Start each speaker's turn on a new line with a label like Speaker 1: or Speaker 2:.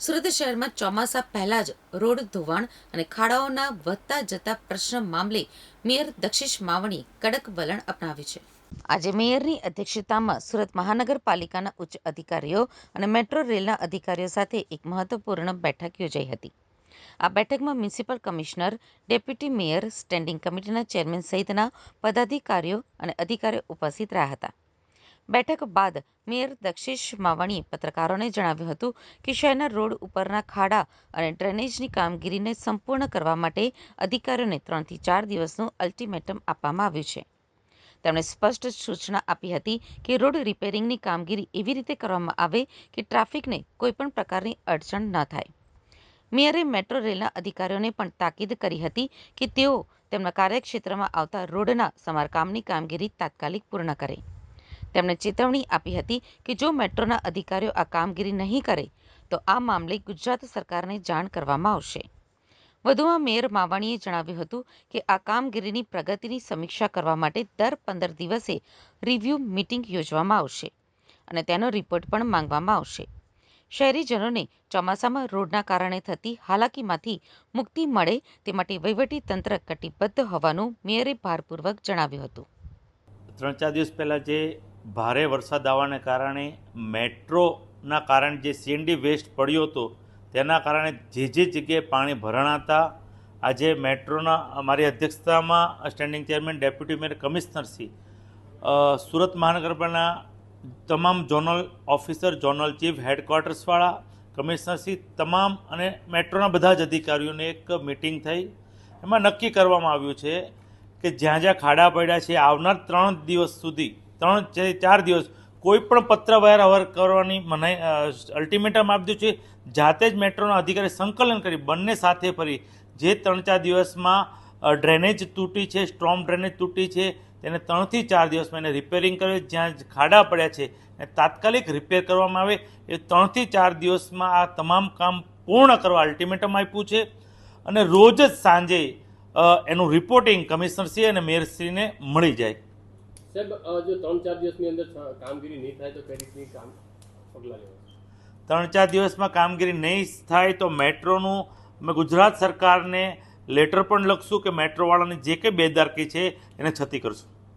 Speaker 1: સુરત શહેરમાં ચોમાસા પહેલા જ રોડ ધોવાણ અને ખાડાઓના વધતા જતા પ્રશ્ન મામલે મેયર દક્ષિશ માવણી કડક વલણ અપનાવ્યું છે. આજે મેયરની અધ્યક્ષતામાં સુરત મહાનગરપાલિકાના ઉચ્ચ અધિકારીઓ અને મેટ્રો રેલના અધિકારીઓ સાથે એક મહત્વપૂર્ણ બેઠક યોજાઈ હતી. આ બેઠકમાં municipal commissioner, deputy mayor, standing કમિટીના ચેરમેન સહિતના પદાધિકારીઓ અને અધિકારીઓ ઉપસ્થિત રહ્યા હતા. બેઠક બાદ મેયર દક્ષિશ માવાણીએ પત્રકારોને જણાવ્યું હતું કે શહેરના રોડ ઉપરના ખાડા અને ડ્રેનેજની કામગીરીને સંપૂર્ણ કરવા માટે અધિકારીઓને ત્રણથી ચાર દિવસનું અલ્ટિમેટમ આપવામાં આવ્યું છે. તેમણે સ્પષ્ટ સૂચના આપી હતી કે રોડ રિપેરિંગની કામગીરી એવી રીતે કરવામાં આવે કે ટ્રાફિકને કોઈપણ પ્રકારની અડચણ ન થાય. મેયરે મેટ્રો રેલના અધિકારીઓને પણ તાકીદ કરી હતી કે તેઓ તેમના કાર્યક્ષેત્રમાં આવતા રોડના સમારકામની કામગીરી તાત્કાલિક પૂર્ણ કરે. તેમણે ચેતવણી આપી હતી કે જો મેટ્રોના અધિકારીઓ આ કામગીરી નહીં કરે, તો આ મામલે ગુજરાત સરકારને જાણ કરવામાં આવશે. વધુમાં મેયર માવાણીએ જણાવ્યું હતું કે આ કામગીરીની પ્રગતિની સમીક્ષા કરવા માટે દર પંદર દિવસે રિવ્યૂ મિટિંગ યોજવામાં આવશે અને તેનો રિપોર્ટ પણ માંગવામાં આવશે. શહેરીજનોને ચોમાસામાં રોડના કારણે થતી હાલાકીમાંથી મુક્તિ મળે તે માટે વહીવટી તંત્ર કટિબદ્ધ હોવાનું મેયરે ભારપૂર્વક જણાવ્યું હતું.
Speaker 2: ત્રણ ચાર દિવસ પહેલાં જે ભારે વરસાદ આવવાને કારણે મેટ્રોના કારણે જે સીએનડી વેસ્ટ પડ્યો હતો, તેના કારણે જે જે જગ્યાએ પાણી ભરાણા હતા આજે મેટ્રોના અમારી અધ્યક્ષતામાં સ્ટેન્ડિંગ ચેરમેન ડેપ્યુટી મેયર કમિશનરશ્રી સુરત મહાનગરપાલિકાના તમામ ઝોનલ ઓફિસર ઝોનલ ચીફ હેડક્વાર્ટર્સવાળા કમિશનરશ્રી તમામ અને મેટ્રોના બધા જ અધિકારીઓની એક મિટિંગ થઈ. એમાં નક્કી કરવામાં આવ્યું છે કે જ્યાં જ્યાં ખાડા પડ્યા છે, આવનાર ત્રણ દિવસ સુધી ત્રણ કે ચાર દિવસ કોઈ પણ પત્રવ્યવહાર અવર કરવાની મનાઈ અલ્ટિમેટમ આપ્યું છે. જાતે જ મેટ્રોના અધિકારી સંકલન કરી બંને સાથે ફરી. જે ત્રણ ચાર દિવસમાં ડ્રેનેજ તૂટી છે, સ્ટ્રોમ ડ્રેનેજ તૂટી છે, તેને ત્રણથી ચાર દિવસમાં એને રિપેરિંગ કરે જ્યાં ખાડા પડ્યા છે, એને તાત્કાલિક રિપેર કરવામાં આવે. એ ત્રણથી ચાર દિવસમાં આ તમામ કામ પૂર્ણ કરવા અલ્ટિમેટમ આપ્યું છે. અને રોજ જ સાંજે એનું રિપોર્ટિંગ કમિશનરશ્રી અને મેયરશ્રીને મળી જાય.
Speaker 3: સાહેબ જો ત્રણ ચાર દિવસની અંદર કામગીરી નહીં થાય તો કઈ રીતની કામ પગલાં લેવા?
Speaker 2: ત્રણ ચાર દિવસમાં કામગીરી નહીં થાય તો મેટ્રોનું, અમે ગુજરાત સરકારને લેટર પણ લખશું કે મેટ્રોવાળાની જે કંઈ બેદારકી છે એને છતી કરશું.